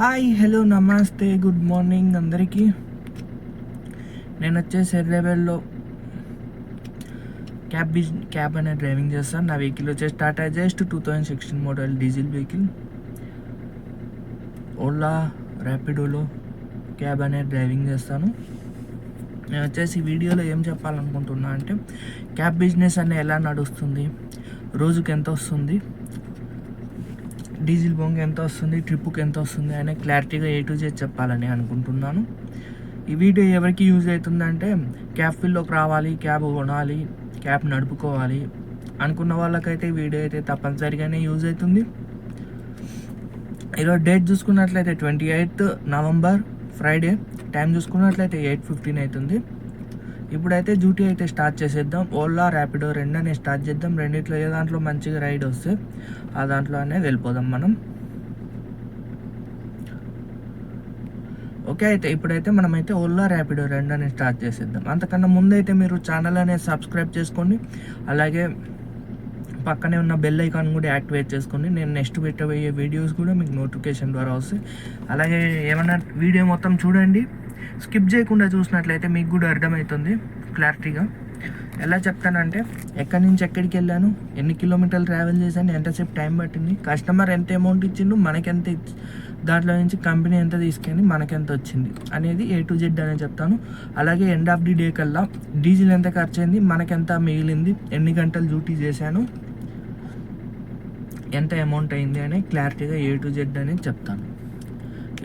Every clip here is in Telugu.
Hi hello namaste good morning అందరికీ. నేను వచ్చేసి హైదరాబాద్లో క్యాబ్ బిజ్ క్యాబ్ అనే డ్రైవింగ్ చేస్తాను నా వెహికల్ వచ్చేసి Tata just two thousand sixteen model diesel vehicle. Ola ర్యాపిడోలో cab అనే డ్రైవింగ్ చేస్తాను. నేను వచ్చేసి వీడియోలో ఏం చెప్పాలనుకుంటున్నా అంటే క్యాబ్ బిజినెస్ అనేది ఎలా నడుస్తుంది? రోజుకి ఎంత వస్తుంది? డీజిల్ బొంగ ఎంత వస్తుంది ట్రిప్పుకి ఎంత వస్తుంది అనే క్లారిటీగా ఏ టు జెడ్ చెప్పాలని అనుకుంటున్నాను. ఈ వీడియో ఎవరికి యూజ్ అవుతుందంటే క్యాబ్ ఫీల్డ్లోకి రావాలి క్యాబ్ కొనాలి క్యాబ్ నడుపుకోవాలి అనుకున్న వాళ్ళకైతే వీడియో అయితే తప్పనిసరిగానే యూజ్ అవుతుంది. ఈరోజు డేట్ చూసుకున్నట్లయితే twenty eighth November Friday. Time చూసుకున్నట్లయితే ఎయిట్ ఫిఫ్టీన్ అవుతుంది. ఇప్పుడైతే డ్యూటీ అయితే స్టార్ట్ చేసేద్దాం. ఓలా ర్యాపిడో రెండనే స్టార్ట్ చేద్దాం. రెండిట్లో ఏ దాంట్లో మంచిగా రైడ్ వస్తే ఆ దాంట్లోనే వెళ్ళిపోదాం మనం. ఓకే అయితే ఇప్పుడైతే మనమైతే ఓలా ర్యాపిడో రెండనే స్టార్ట్ చేసేద్దాం. అంతకన్నా ముందైతే మీరు ఛానల్ అనేది సబ్స్క్రైబ్ చేసుకోండి అలాగే పక్కనే ఉన్న బెల్ ఐకాన్ కూడా యాక్టివేట్ చేసుకోండి నేను నెక్స్ట్ పెట్టబోయే వీడియోస్ కూడా మీకు నోటిఫికేషన్ ద్వారా వస్తాయి. అలాగే ఏమన్నా వీడియో మొత్తం చూడండి. స్కిప్ చేయకుండా చూసినట్లయితే మీకు కూడా అర్థమవుతుంది క్లారిటీగా. ఎలా చెప్తానంటే ఎక్కడి నుంచి ఎక్కడికి వెళ్ళాను ఎన్ని కిలోమీటర్లు ట్రావెల్ చేశాను ఎంతసేపు టైం పట్టింది కస్టమర్ ఎంత అమౌంట్ ఇచ్చిండు మనకెంత దాంట్లో నుంచి కంపెనీ ఎంత తీసుకెళ్ళి మనకెంత వచ్చింది అనేది ఏ టు జెడ్ అనేది చెప్తాను. అలాగే ఎండ్ ఆఫ్ ది డే కల్లా డీజిల్ ఎంత ఖర్చు అయింది మనకెంత మిగిలింది ఎన్ని గంటలు డ్యూటీ చేశాను ఎంత అమౌంట్ అయింది అని క్లారిటీగా ఏ టు జెడ్ అనేది చెప్తాను.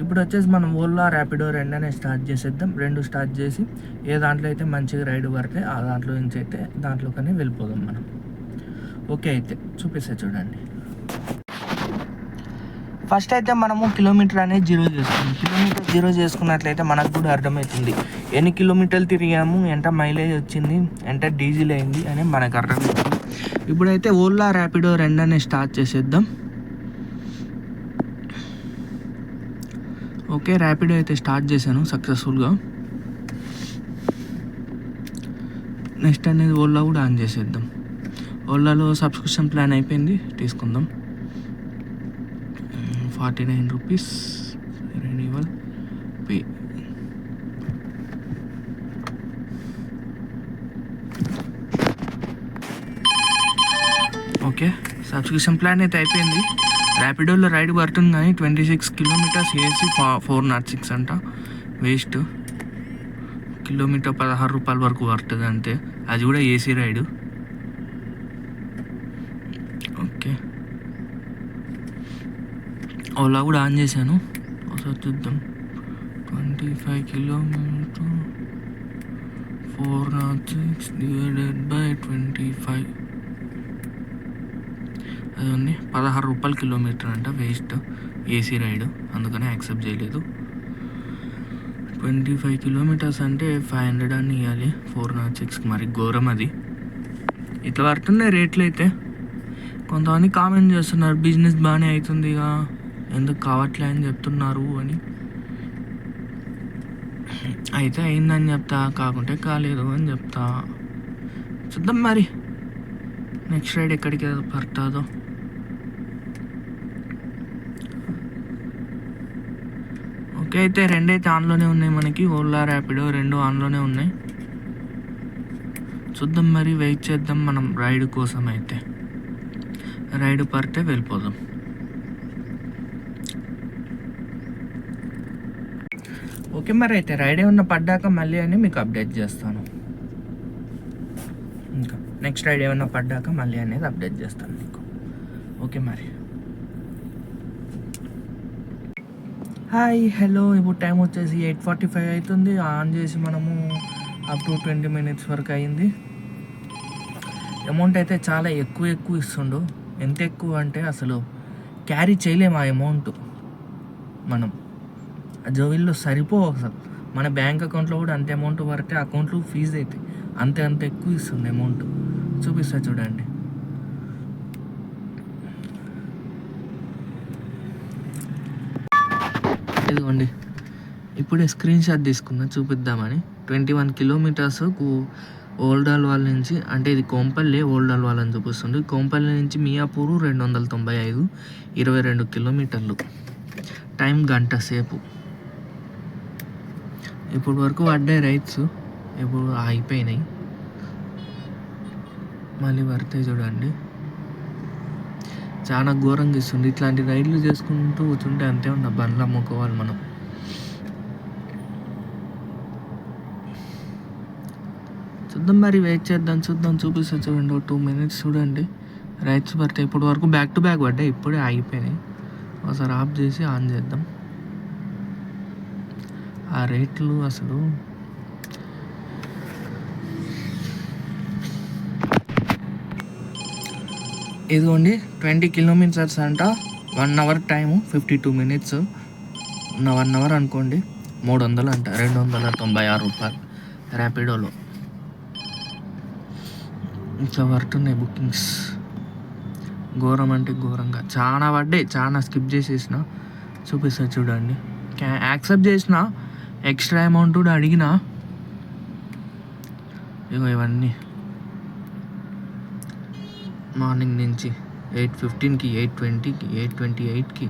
ఇప్పుడు వచ్చేసి మనం ఓలా ర్యాపిడో రెండనే స్టార్ట్ చేసేద్దాం. రెండు స్టార్ట్ చేసి ఏ దాంట్లో అయితే మంచిగా రైడ్ పడితే ఆ దాంట్లో నుంచి అయితే దాంట్లోకనే వెళ్ళిపోదాం మనం. ఓకే అయితే చూపిస్తే చూడండి. ఫస్ట్ అయితే మనము కిలోమీటర్ అనేది జీరో చేసుకుందాం కిలోమీటర్ జీరో చేసుకున్నట్లయితే మనకు కూడా అర్థమవుతుంది. ఎన్ని కిలోమీటర్లు తిరిగాము? ఎంత మైలేజ్ వచ్చింది? ఎంత డీజిల్ అయింది? అని మనకు అర్థమవుతుంది. ఇప్పుడైతే ఓలా ర్యాపిడో రెండనే స్టార్ట్ చేసేద్దాం. ఓకే ర్యాపిడో అయితే స్టార్ట్ చేశాను సక్సెస్ఫుల్గా. నెక్స్ట్ అనేది ఓలా కూడా ఆన్ చేసేద్దాం. ఓలాలో సబ్స్క్రిప్షన్ ప్లాన్ అయిపోయింది తీసుకుందాం. Forty nine rupees renewal pay. Okay subscription plan అయితే అయిపోయింది. ర్యాపిడోలో రైడ్ పడుతుంది కానీ twenty six kilometres AC four not six అంట. వేస్ట్ కిలోమీటర్ పదహారు రూపాయల వరకు పడుతుంది అంతే. అది కూడా ఏసీ రైడు ఓకే. ఓలా కూడా ఆన్ చేశాను. ఒకసారి చూద్దాం. Twenty five kilometre four not six divided by twenty five ఉంది పదహారు రూపాయలు కిలోమీటర్ అంట వేస్ట్ ఏసీ రైడ్ అందుకనే యాక్సెప్ట్ చేయలేదు. ట్వంటీ ఫైవ్ కిలోమీటర్స్ అంటే ఫైవ్ హండ్రెడ్ అని ఇవ్వాలి ఫోర్ నాట్ సిక్స్కి మరి ఘోరం అది. ఇట్లా పడుతున్నాయి రేట్లు అయితే. కొంతమంది కామెంట్ చేస్తున్నారు బిజినెస్ బాగానే అవుతుంది ఇక. ఎందుకు కావట్లే అని చెప్తున్నారు అని. అయితే అయిందని చెప్తా కాకుంటే కాలేదు అని చెప్తా. చూద్దాం మరి. నెక్స్ట్ రైడ్ ఎక్కడికి పడుతుందో. ఓకే అయితే రెండైతే ఆన్లోనే ఉన్నాయి మనకి. ఓలా ర్యాపిడో రెండు ఆన్లోనే ఉన్నాయి. చూద్దాం మరి వెయిట్ చేద్దాం మనం రైడ్ కోసం అయితే రైడ్ పడితే వెళ్ళిపోదాం. ఓకే మరి అయితే రైడ్ ఏమన్నా పడ్డాక మళ్ళీ అని మీకు అప్డేట్ చేస్తాను. ఇంకా నెక్స్ట్ రైడ్ ఏమన్నా పడ్డాక మళ్ళీ అనేది అప్డేట్ చేస్తాను మీకు. ఓకే మరి. Hi hello. ఇప్పుడు టైం వచ్చేసి ఎయిట్ ఫార్టీ ఫైవ్ అవుతుంది. ఆన్ చేసి మనము అప్ టు ట్వంటీ మినిట్స్ వరకు అయింది. అమౌంట్ అయితే చాలా ఎక్కువ ఎక్కువ ఇస్తుండు. ఎంత ఎక్కువ అంటే అసలు క్యారీ చేయలేము ఆ అమౌంట్ మనం. ఆ జోవిల్లో సరిపో అసలు. మన బ్యాంక్ అకౌంట్లో కూడా అంత అమౌంట్ పడితే అకౌంట్లో ఫీజు అయితే అంతే అంత ఎక్కువ ఇస్తుంది అమౌంట్ చూపిస్తా చూడండి. ఇదిగోండి. ఇప్పుడే స్క్రీన్ షాట్ తీసుకున్నా చూపిద్దామని. Twenty one kilometres old Alwal నుంచి అంటే ఇది కోంపల్లి ఓల్డ్ అల్వాల్ అని చూపిస్తుంది. కోంపల్లి నుంచి మియాపూరు రెండు వందల తొంభై ఐదు ఇరవై రెండు కిలోమీటర్లు టైం గంట సేపు. ఇప్పుడు వరకు పడ్డాయి రైట్స్. ఇప్పుడు ఆగిపోయినాయి. మళ్ళీ పడితే చూడండి. చాలా ఘోరంగా ఇస్తుంది ఇట్లాంటి రైడ్లు చేసుకుంటూ కూర్చుంటే అంతే ఉన్న బండ్లు అమ్ముకోవాలి మనం. చూద్దాం మరి వెయిట్ చేద్దాం చూద్దాం. చూపిస్తా చూడండి. టూ మినిట్స్ చూడండి. రైట్స్ పడతాయి ఇప్పటి వరకు బ్యాక్ టు బ్యాక్ పడ్డాయి. ఇప్పుడే ఆగిపోయినాయి. ఒకసారి ఆఫ్ చేసి ఆన్ చేద్దాం. ఆ రేట్లు అసలు ఇదిగోండి ట్వంటీ కిలోమీటర్స్ అంట. One hour time fifty two minutes. One hour అనుకోండి మూడు వందలు అంట రెండు వందల తొంభై ఆరు రూపాయలు. ర్యాపిడోలో. ఇట్లా పడుతున్నాయి బుకింగ్స్. ఘోరం అంటే ఘోరంగా. చాలా పడ్డాయి చాలా స్కిప్ చేసేసిన. చూపిస్తా చూడండి. యాక్సెప్ట్ చేసిన ఎక్స్ట్రా అమౌంట్ కూడా అడిగిన. ఇగో ఇవన్నీ. మార్నింగ్ నుంచి ఎయిట్ ఫిఫ్టీన్కి ఎయిట్ ట్వంటీకి ఎయిట్ ట్వంటీ ఎయిట్కి.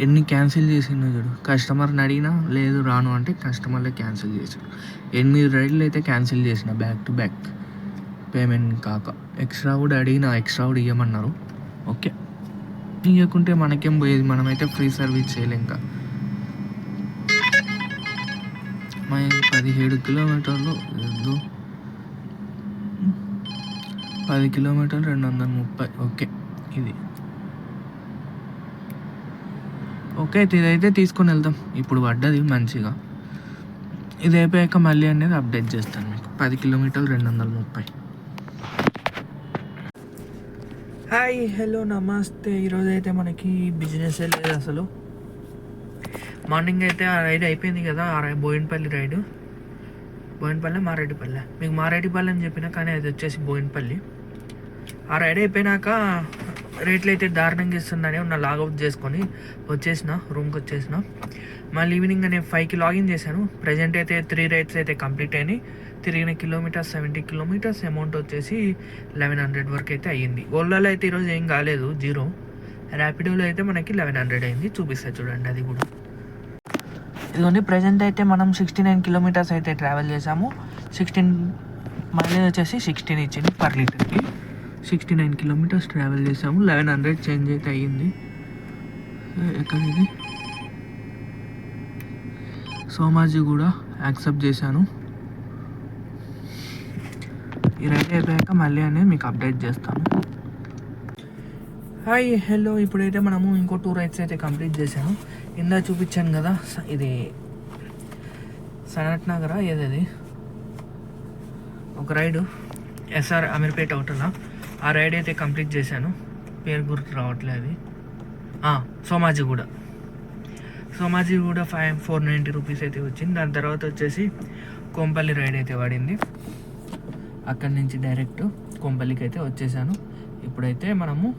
ఎన్ని క్యాన్సిల్ చేసిండో చూడు. కస్టమర్ని అడిగినా లేదు రాను అంటే కస్టమర్లే క్యాన్సిల్ చేశాడు ఎనిమిది రైడ్లు అయితే క్యాన్సిల్ చేసిన బ్యాక్ టు బ్యాక్ పేమెంట్ కాక. ఎక్స్ట్రా కూడా అడిగిన ఎక్స్ట్రా కూడా ఇవ్వమన్నారు ఓకే ఇవ్వకుంటే మనకేం పోయేది? మనమైతే ఫ్రీ సర్వీస్ చేయలేం ఇంకా. మా పదిహేడు కిలోమీటర్లు ఎందుకు పది కిలోమీటర్లు రెండు వందల ముప్పై ఓకే ఇది ఓకే అయితే ఇదైతే తీసుకొని వెళ్దాం. ఇప్పుడు పడ్డది మంచిగా. ఇది అయిపోయాక మళ్ళీ అనేది అప్డేట్ చేస్తాను మీకు. పది కిలోమీటర్లు రెండు వందల ముప్పై హాయ్ హలో నమస్తే. ఈరోజు అయితే మనకి బిజినెస్ లేదు అసలు. మార్నింగ్ అయితే ఆ రైడ్ అయిపోయింది కదా ఆ రై బోయినపల్లి రైడ్ బోయినపల్లి మారేడుపల్లె. మీకు మారేడుపల్లి అని చెప్పిన కానీ అది వచ్చేసి బోయినపల్లి. ఆ రైడ్ అయిపోయినాక రేట్లు అయితే దారుణంగా ఇస్తుందని ఉన్న లాగౌట్ చేసుకొని వచ్చేసిన రూమ్కి వచ్చేసిన. మళ్ళీ ఈవినింగ్ నేను ఫైవ్కి లాగిన్ చేశాను. ప్రజెంట్ అయితే త్రీ రైడ్స్ అయితే కంప్లీట్ అయినాయి. తిరిగిన కిలోమీటర్స్ సెవెంటీ కిలోమీటర్స్ అమౌంట్ వచ్చేసి లెవెన్ హండ్రెడ్ వరకు అయితే అయ్యింది. ఓలాలో అయితే ఈరోజు ఏం కాలేదు జీరో ర్యాపిడోలో అయితే మనకి లెవెన్ హండ్రెడ్ అయింది. చూపిస్తా చూడండి అది కూడా. ఇదిగోండి ప్రజెంట్ అయితే మనం సిక్స్టీ నైన్ కిలోమీటర్స్ అయితే ట్రావెల్ చేసాము సిక్స్టీన్ మైలేజ్ వచ్చేసి సిక్స్టీన్ ఇచ్చింది పర్ లీటర్కి సిక్స్టీ నైన్ కిలోమీటర్స్ ట్రావెల్ చేసాము లెవెన్ హండ్రెడ్ చేంజ్ అయితే అయ్యింది. ఏ- ఎక్కడ ఇది? సోమాజీ కూడా యాక్సెప్ట్ చేశాను. ఈ రైడ్ అయిపోయాక మళ్ళీ అనేది మీకు అప్డేట్ చేస్తాను. హాయ్ హలో ఇప్పుడైతే మనము ఇంకో టూ రైడ్స్ అయితే కంప్లీట్ చేశాను ఇందా చూపించాను కదా ఇది సనట్ నగరా? ఏదది? ఒక రైడు ఎస్ఆర్ అమీర్పేట హోటలా? ఆ రైడ్ అయితే కంప్లీట్ చేశాను. పేరు గుర్తు రావట్లేదు అది. కూడా Somajiguda Somajiguda five four ninety rupees అయితే వచ్చింది. దాని తర్వాత వచ్చేసి కొంపల్లి రైడ్ అయితే పడింది. అక్కడి నుంచి డైరెక్ట్ కొంపల్లికి అయితే వచ్చేసాను. ఇప్పుడైతే మనము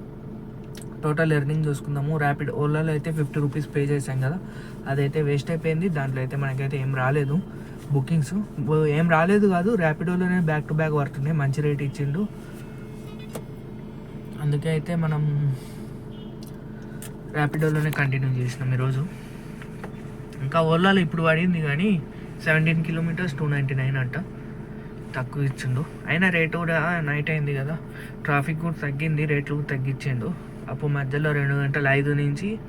టోటల్ ఎర్నింగ్ చూసుకుందాము. ర్యాపిడ్ ఓలాలో అయితే ఫిఫ్టీ రూపీస్ పే చేసాం కదా. అదైతే వేస్ట్ అయిపోయింది. దాంట్లో అయితే మనకైతే ఏం రాలేదు. బుకింగ్స్. ఏం రాలేదు కాదు ర్యాపిడోలోనే బ్యాక్ టు బ్యాక్ పడుతున్నాయి. మంచి రేట్ ఇచ్చిండు. అందుకే అయితే మనం ర్యాపిడోలోనే కంటిన్యూ చేసినాం ఈరోజు. ఇంకా ఓలాలో ఇప్పుడు పడింది కానీ seventeen kilometres two ninety nine అంట. తక్కువ ఇచ్చిండు. అయినా రేటు కూడా నైట్ అయింది కదా. ట్రాఫిక్ కూడా తగ్గింది రేట్లు కూడా తగ్గించిండు. అప్పుడు మధ్యలో రెండు గంటలు ఐదు నుంచి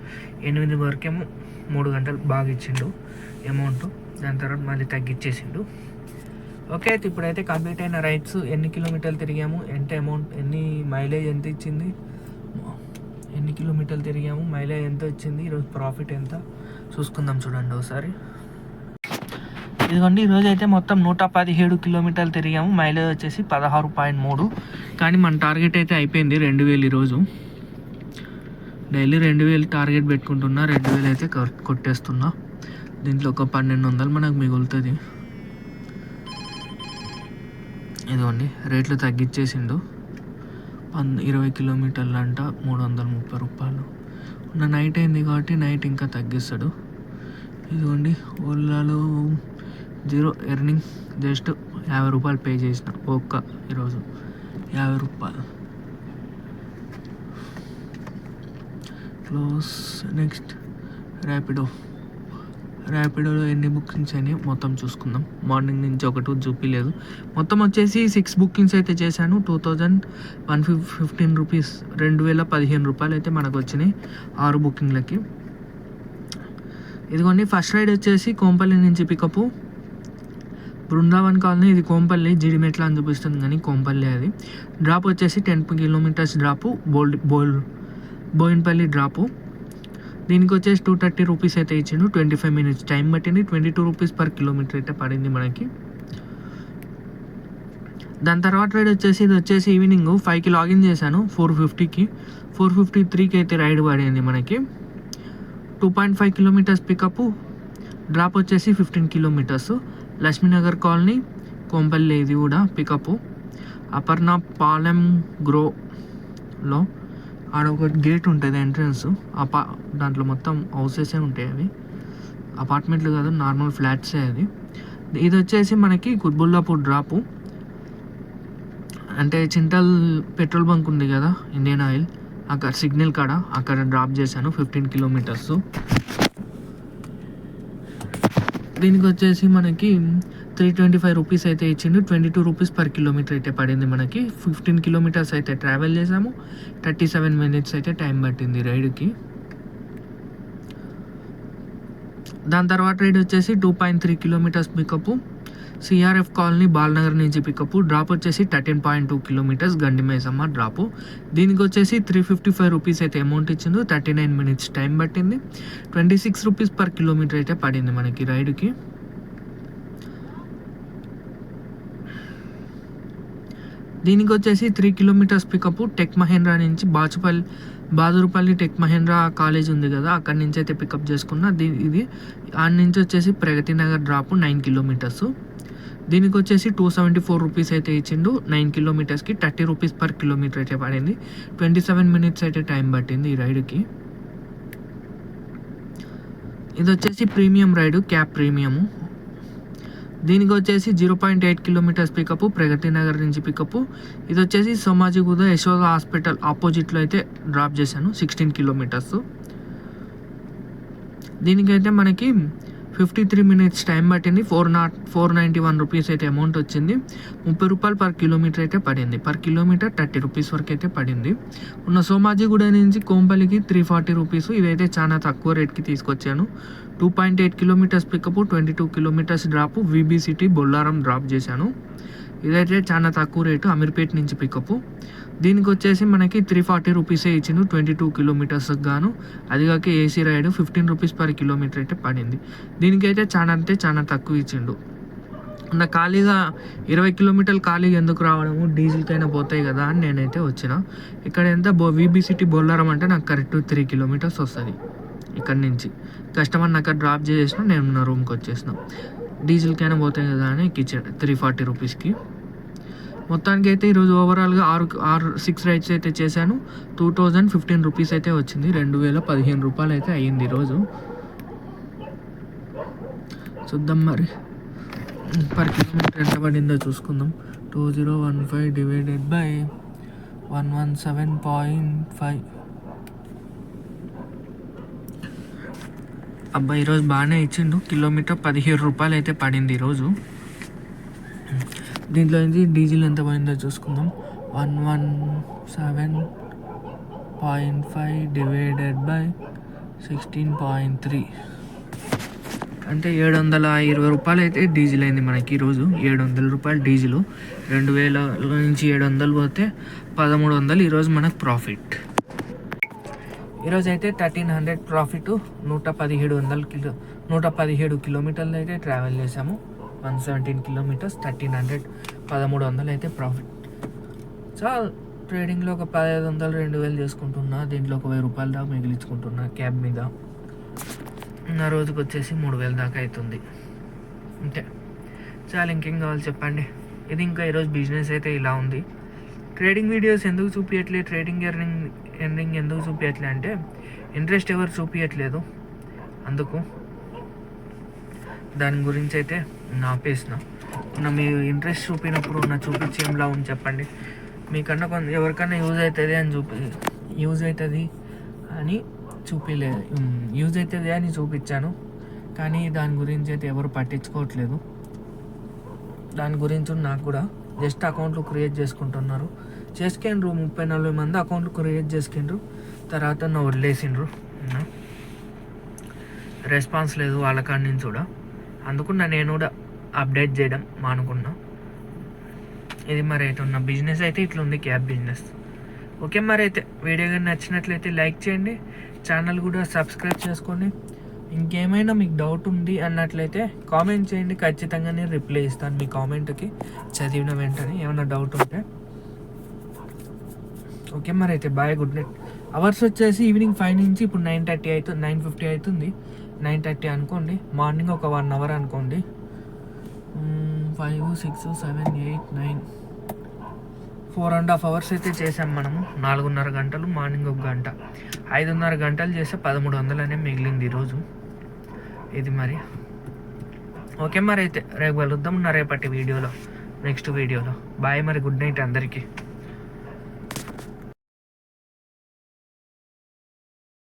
ఎనిమిది వరకేమో మూడు గంటలు బాగా ఇచ్చిండు అమౌంట్ దాని తర్వాత మళ్ళీ తగ్గించేసిండు ఓకే అయితే ఇప్పుడైతే కంప్లీట్ అయిన రైడ్స్ ఎన్ని కిలోమీటర్లు తిరిగాము ఎంత అమౌంట్ ఎన్ని మైలేజ్ ఎంత ఇచ్చింది ఎన్ని కిలోమీటర్లు తిరిగాము మైలేజ్ ఎంత వచ్చింది ఈరోజు ప్రాఫిట్ ఎంత చూసుకుందాం చూడండి ఒకసారి. ఇదిగోండి ఈరోజు అయితే మొత్తం నూట పదిహేడు కిలోమీటర్లు తిరిగాము మైలేజ్ వచ్చేసి పదహారు పాయింట్ మూడు. కానీ మన టార్గెట్ అయితే అయిపోయింది రెండు వేలు ఈరోజు. డైలీ రెండు వేలు టార్గెట్ పెట్టుకుంటున్నా రెండు వేలు అయితే కొట్టేస్తున్నా. దీంట్లో ఒక పన్నెండు వందలు మనకు మిగులుతుంది. ఇదిగోండి రేట్లు తగ్గించేసిండు. పన్ ఇరవై కిలోమీటర్లు అంట మూడు వందల ముప్పై రూపాయలు. ఉన్న నైట్ అయింది కాబట్టి నైట్ ఇంకా తగ్గిస్తాడు. ఇదిగోండి ఓలాలో జీరో ఎర్నింగ్ జస్ట్ యాభై రూపాయలు పే చేసిన ఒక్క ఈరోజు. యాభై రూపాయలు. Close next Rapido. ర్యాపిడోలో ఎన్ని బుకింగ్స్ అని మొత్తం చూసుకుందాం. మార్నింగ్ నుంచి ఒకటి చూపించలేదు మొత్తం వచ్చేసి సిక్స్ బుకింగ్స్ అయితే చేశాను. Two thousand one fif fifteen rupees రెండు వేల పదిహేను రూపాయలు అయితే మనకు వచ్చినాయి ఆరు బుకింగ్లకి. ఇదిగోండి ఫస్ట్ రైడ్ వచ్చేసి కోంపల్లి నుంచి పికప్. బృందావన్ కాలనీ ఇది కోంపల్లి జిడిమెట్ల అని చూపిస్తుంది కానీ కోంపల్లి అది. డ్రాప్ వచ్చేసి టెన్ కిలోమీటర్స్ డ్రాపు బోల్డ్ బోల్ బోయిన్పల్లి డ్రాపు. దీనికి వచ్చేసి టూ థర్టీ రూపీస్ అయితే ఇచ్చిండు. ట్వంటీ ఫైవ్ మినిట్స్ టైం పట్టింది. Twenty two rupees per kilometre అయితే పడింది మనకి. దాని తర్వాత రైడ్ వచ్చేసి ఇది వచ్చేసి ఈవినింగ్ ఫైవ్కి లాగిన్ చేశాను. ఫోర్ ఫిఫ్టీకి ఫోర్ ఫిఫ్టీ త్రీకి అయితే రైడ్ పడింది మనకి. Two point five kilometres pickup drop వచ్చేసి fifteen kilometres Laxminagar colony Kompally ఇది కూడా పికప్ అపర్ణ పాలెం గ్రోలో ఆడ ఒక గేట్ ఉంటుంది ఎంట్రన్స్. అపా దాంట్లో మొత్తం హౌసెసే ఉంటాయి అవి. అపార్ట్మెంట్లు కాదు నార్మల్ ఫ్లాట్సే అది. ఇది వచ్చేసి మనకి కుత్బుల్లాపూర్ డ్రాపు. అంటే చింతల్ పెట్రోల్ బంక్ ఉంది కదా ఇండియన్ ఆయిల్. అక్కడ సిగ్నల్ కాడ అక్కడ డ్రాప్ చేశాను ఫిఫ్టీన్ కిలోమీటర్స్. దీనికి వచ్చేసి మనకి త్రీ ట్వంటీ ఫైవ్ రూపీస్ అయితే ఇచ్చిండు. Twenty two rupees per kilometre అయితే పడింది మనకి. ఫిఫ్టీన్ కిలోమీటర్స్ అయితే ట్రావెల్ చేసాము. థర్టీ సెవెన్ మినిట్స్ అయితే టైం పట్టింది రైడ్కి. దాని తర్వాత రైడ్ వచ్చేసి two point three kilometres pickup CRF colony Balanagar నుంచి పికప్ డ్రాప్ వచ్చేసి thirteen point two kilometres Gandimaisamma drop దీనికి వచ్చేసి త్రీ ఫిఫ్టీ ఫైవ్ రూపీస్ అయితే అమౌంట్ ఇచ్చింది థర్టీ నైన్ మినిట్స్ టైం పట్టింది. Twenty six rupees per kilometre అయితే పడింది మనకి రైడ్కి. దీనికి వచ్చేసి three kilometres pickup tech Mahindra నుంచి బాచుపల్లి బాదురుపల్లి టెక్ మహేంద్ర కాలేజ్ ఉంది కదా అక్కడి నుంచి అయితే పికప్ చేసుకున్న దీ ఇది. ఆడ నుంచి వచ్చేసి Pragathi Nagar drop nine kilometres దీనికి వచ్చేసి టూ సెవెంటీ ఫోర్ రూపీస్ అయితే ఇచ్చిండు. నైన్ కిలోమీటర్స్కి థర్టీ రూపీస్ పర్ కిలోమీటర్ అయితే పడింది. ట్వంటీ సెవెన్ మినిట్స్ అయితే టైం పట్టింది ఈ రైడ్కి ఇది వచ్చేసి ప్రీమియం రైడ్ క్యాబ్ ప్రీమియము దీనికి వచ్చేసి zero point eight kilometres pickup Pragathi Nagar నుంచి పికప్. ఇది వచ్చేసి సోమాజిగూడ యశోద హాస్పిటల్ ఆపోజిట్లో అయితే డ్రాప్ చేశాను సిక్స్టీన్ కిలోమీటర్స్. దీనికైతే మనకి ఫిఫ్టీ త్రీ మినిట్స్ టైం పట్టింది. Four nought four ninety one rupees అయితే అమౌంట్ వచ్చింది. ముప్పై రూపాయలు పర్ కిలోమీటర్ అయితే పడింది. పర్ కిలోమీటర్ థర్టీ రూపీస్ వరకు అయితే పడింది. ఉన్న సోమాజిగూడ నుంచి కోంపల్లికి త్రీ ఫార్టీ రూపీస్ ఇదైతే చాలా తక్కువ రేట్కి తీసుకొచ్చాను. Two point eight kilometres pickup twenty two kilometres drop VB city Bollaram drop చేశాను. ఇదైతే చాలా తక్కువ రేటు అమీర్పేట్ నుంచి పికప్ దీనికి వచ్చేసి మనకి త్రీ ఫార్టీ రూపీసే ఇచ్చిండు ట్వంటీ టూ కిలోమీటర్స్ గాను. అది కాక AC ride fifteen rupees per kilometre అయితే పడింది. దీనికైతే చాలా అంటే చాలా తక్కువ ఇచ్చిండు. నా ఖాళీగా ఇరవై కిలోమీటర్లు ఖాళీగా ఎందుకు రావడము? డీజిల్కైనా పోతాయి కదా అని నేనైతే వచ్చిన. ఇక్కడ ఎంత? బో వీబీ సిటీ బొల్లారం అంటే నాకు కరెక్ట్ త్రీ కిలోమీటర్స్ వస్తుంది ఇక్కడ నుంచి. కస్టమర్ నాకు డ్రాప్ చేసిన నేను నా రూమ్కి వచ్చేసిన. డీజిల్కైనా పోతాయి కదా అని కిచెన్ త్రీ ఫార్టీ రూపీస్కి మొత్తానికి అయితే ఈరోజు ఓవరాల్గా ఆరు ఆరు సిక్స్ రైడ్స్ అయితే చేశాను. టూ థౌజండ్ ఫిఫ్టీన్ రూపీస్ అయితే వచ్చింది. రెండు వేల పదిహేను రూపాయలు అయితే అయ్యింది ఈరోజు. చూద్దాం మరి. పర్ కిలోమీటర్ ఎంత పడిందో చూసుకుందాం. Two zero one five divided by one one seven point five అబ్బాయి ఈరోజు బాగానే ఇచ్చిండు. కిలోమీటర్ పదిహేడు రూపాయలు అయితే పడింది ఈరోజు. దీంట్లో నుంచి డీజిల్ ఎంత పోయిందో చూసుకుందాం. One one seven point five divided by sixteen point three. అంటే ఏడు వందల ఇరవై రూపాయలు అయితే డీజిల్ అయింది మనకి ఈరోజు. ఏడు వందల రూపాయలు డీజిల్. రెండు వేల నుంచి ఏడు వందలు పోతే పదమూడు వందలు ఈరోజు మనకు ప్రాఫిట్. ఈరోజు అయితే థర్టీన్ హండ్రెడ్ ప్రాఫిట్. నూట పదిహేడు వందల కిలో నూట పదిహేడు కిలోమీటర్లు అయితే ట్రావెల్ చేసాము one seventeen kilometres thirteen hundred పదమూడు వందలు అయితే ప్రాఫిట్ చాలా ట్రేడింగ్లో ఒక పదహైదు వందలు రెండు వేలు చేసుకుంటున్నా దీంట్లో ఒక వెయ్యి రూపాయలు దాకా మిగిలించుకుంటున్నా క్యాబ్ మీద. నా రోజుకి వచ్చేసి మూడు వేల దాకా అవుతుంది. అంతే. చాలా ఇంకేం కావాలి చెప్పండి? ఇది ఇంకా ఈరోజు బిజినెస్ అయితే ఇలా ఉంది. ట్రేడింగ్ వీడియోస్ ఎందుకు చూపించట్లే ట్రేడింగ్ ఎర్నింగ్ ఎర్నింగ్ ఎందుకు చూపించట్లే అంటే ఇంట్రెస్ట్ ఎవరు చూపించట్లేదు అందుకు. దాని గురించి అయితే నాపేసిన నా మీ ఇంట్రెస్ట్ చూపినప్పుడు నా చూపించి ఏం ఉంది చెప్పండి. మీకన్నా కొంత ఎవరికైనా యూజ్ అవుతుంది అని చూపి యూజ్ అవుతుంది అని చూపిలేదు యూజ్ అవుతుంది అని చూపించాను. కానీ దాని గురించి అయితే ఎవరు పట్టించుకోవట్లేదు. దాని గురించి నాకు కూడా జస్ట్ అకౌంట్లు క్రియేట్ చేసుకుంటున్నారు. చేసుకుండ్రు ముప్పై నలభై మంది అకౌంట్లు క్రియేట్ చేసుకుండ్రు. తర్వాత నా వదిలేసిండ్రు. రెస్పాన్స్ లేదు వాళ్ళ కాడి నుంచి కూడా. అందుకున్న నేను కూడా అప్డేట్ చేయడం మానుకున్నా. ఇది మరి అయితే ఉన్న బిజినెస్ అయితే ఇట్లా ఉంది క్యాబ్ బిజినెస్ ఓకే మరి అయితే వీడియో కానీ నచ్చినట్లయితే లైక్ చేయండి. ఛానల్ కూడా సబ్స్క్రైబ్ చేసుకోండి ఇంకేమైనా మీకు డౌట్ ఉంది అన్నట్లయితే కామెంట్ చేయండి. ఖచ్చితంగా నేను రిప్లై ఇస్తాను మీ కామెంట్కి చదివిన వెంటనే ఏమైనా డౌట్ ఉంటే. ఓకే మరి అయితే బాయ్ గుడ్ నైట్ అవర్స్ వచ్చేసి ఈవినింగ్ ఫైవ్ నుంచి ఇప్పుడు నైన్ థర్టీ అవుతుంది నైన్ ఫిఫ్టీ అవుతుంది నైన్ థర్టీ అనుకోండి. మార్నింగ్ ఒక వన్ అవర్ అనుకోండి. Five six seven eight nine. Four and half hours అయితే చేసాం మనము. నాలుగున్నర గంటలు మార్నింగ్ ఒక గంట. ఐదున్నర గంటలు చేస్తే పదమూడు వందలనే మిగిలింది ఈరోజు. ఇది మరి. ఓకే మరి అయితే రేపు కలుద్దాం నా రేపటి వీడియోలో నెక్స్ట్ వీడియోలో. బాయ్ మరి గుడ్ నైట్ అందరికీ.